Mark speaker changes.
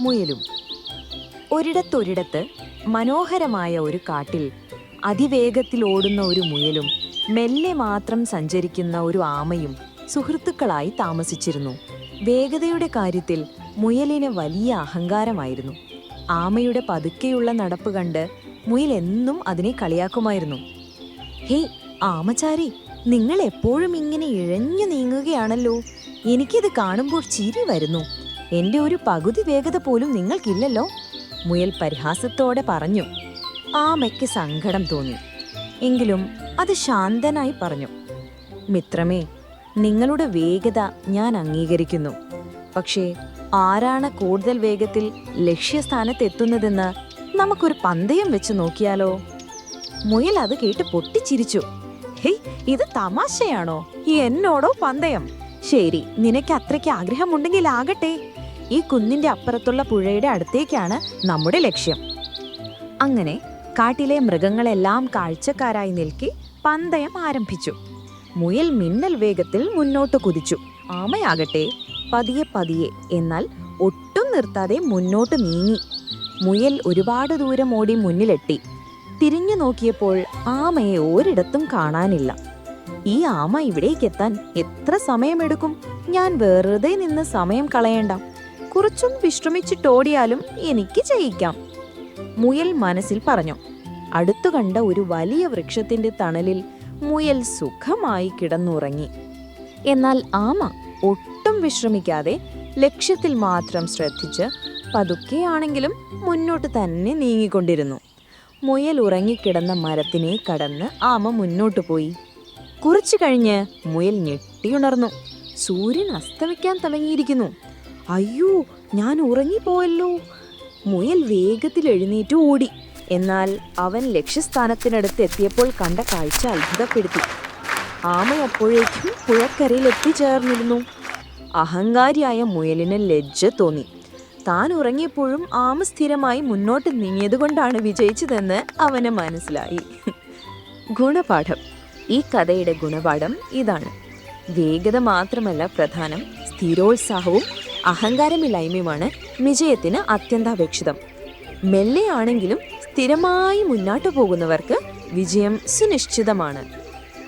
Speaker 1: മുയലും. ഒരിടത്തൊരിടത്ത് മനോഹരമായ ഒരു കാട്ടിൽ അതിവേഗത്തിൽ ഓടുന്ന ഒരു മുയലും മെല്ലെ മാത്രം സഞ്ചരിക്കുന്ന ഒരു ആമയും സുഹൃത്തുക്കളായി താമസിച്ചിരുന്നു. വേഗതയുടെ കാര്യത്തിൽ മുയലിന് വലിയ അഹങ്കാരമായിരുന്നു. ആമയുടെ പതുക്കെയുള്ള നടപ്പ് കണ്ട് മുയൽ എന്നും അതിനെ കളിയാക്കുമായിരുന്നു. ഹേ ആമചാരി നിങ്ങൾ എപ്പോഴും ഇങ്ങനെ ഇഴഞ്ഞു നീങ്ങുകയാണല്ലോ. എനിക്കിത് കാണുമ്പോൾ ചിരി വരുന്നു. എന്റെ ഒരു പകുതി വേഗത പോലും നിങ്ങൾക്കില്ലല്ലോ? മുയൽ പരിഹാസത്തോടെ പറഞ്ഞു. ആമയ്ക്ക് സങ്കടം തോന്നി. എങ്കിലും അത് ശാന്തനായി പറഞ്ഞു. മിത്രമേ നിങ്ങളുടെ വേഗത ഞാൻ അംഗീകരിക്കുന്നു. പക്ഷേ ആരാണ് കൂടുതൽ വേഗത്തിൽ ലക്ഷ്യസ്ഥാനത്തെത്തുന്നതെന്ന് നമുക്കൊരു പന്തയം വെച്ച് നോക്കിയാലോ? മുയൽ അത് കേട്ട് പൊട്ടിച്ചിരിച്ചു. ഹേയ് ഇത് തമാശയാണോ? എന്നോടോ പന്തയം? ശരി നിനക്ക് അത്രയ്ക്ക് ആഗ്രഹമുണ്ടെങ്കിൽ ആകട്ടെ ഈ കുന്നിന്റെ അപ്പുറത്തുള്ള പുഴയുടെ അടുത്തേക്കാണ് നമ്മുടെ ലക്ഷ്യം. അങ്ങനെ കാട്ടിലെ മൃഗങ്ങളെല്ലാം കാഴ്ചക്കാരായി നിൽക്കി പന്തയം ആരംഭിച്ചു. മുയൽ മിന്നൽ വേഗത്തിൽ മുന്നോട്ട് കുതിച്ചു. ആമയാകട്ടെ പതിയെ പതിയെ എന്നാൽ ഒട്ടും നിർത്താതെ മുന്നോട്ട് നീങ്ങി. മുയൽ ഒരുപാട് ദൂരം ഓടി മുന്നിലെത്തി. തിരിഞ്ഞു നോക്കിയപ്പോൾ ആമയെ ഒരിടത്തും കാണാനില്ല. ഈ ആമ ഇവിടേക്കെത്താൻ എത്ര സമയമെടുക്കും? ഞാൻ വെറുതെ നിന്ന് സമയം കളയണ്ട. കുറച്ചും വിശ്രമിച്ചിട്ടോടിയാലും എനിക്ക് ചെയ്യിക്കാം മുയൽ മനസ്സിൽ പറഞ്ഞു. അടുത്തു കണ്ട ഒരു വലിയ വൃക്ഷത്തിന്റെ തണലിൽ മുയൽ സുഖമായി കിടന്നുറങ്ങി. എന്നാൽ ആമ ഒട്ടും വിശ്രമിക്കാതെ ലക്ഷ്യത്തിൽ മാത്രം ശ്രദ്ധിച്ച് പതുക്കെയാണെങ്കിലും മുന്നോട്ട് തന്നെ നീങ്ങിക്കൊണ്ടിരുന്നു. മുയൽ ഉറങ്ങിക്കിടന്ന മരത്തിനെ കടന്ന് ആമ മുന്നോട്ട് പോയി. കുറച്ചു കഴിഞ്ഞ് മുയൽ ഞെട്ടിയുണർന്നു. സൂര്യൻ അസ്തമിക്കാൻ തുടങ്ങിയിരിക്കുന്നു. അയ്യോ ഞാൻ ഉറങ്ങിപ്പോയല്ലോ. മുയൽ വേഗത്തിൽ എഴുന്നേറ്റ് ഓടി. എന്നാൽ അവൻ ലക്ഷ്യസ്ഥാനത്തിനടുത്ത് എത്തിയപ്പോൾ കണ്ട കാഴ്ച അത്ഭുതപ്പെടുത്തി. ആമ അപ്പോഴേക്കും പുഴക്കരയിൽ എത്തിച്ചേർന്നിരുന്നു. അഹങ്കാരിയായ മുയലിന് ലജ്ജ തോന്നി. താൻ ഉറങ്ങിയപ്പോഴും ആമ സ്ഥിരമായി മുന്നോട്ട് നീങ്ങിയതുകൊണ്ടാണ് വിജയിച്ചതെന്ന് അവന് മനസ്സിലായി. ഗുണപാഠം. ഈ കഥയുടെ ഗുണപാഠം ഇതാണ്. വേഗത മാത്രമല്ല പ്രധാനം. സ്ഥിരോത്സാഹവും അഹങ്കാരമില്ലായ്മയുമാണ് വിജയത്തിന് അത്യന്താപേക്ഷിതം. മെല്ലെയാണെങ്കിലും സ്ഥിരമായി മുന്നോട്ടു പോകുന്നവർക്ക് വിജയം സുനിശ്ചിതമാണ്.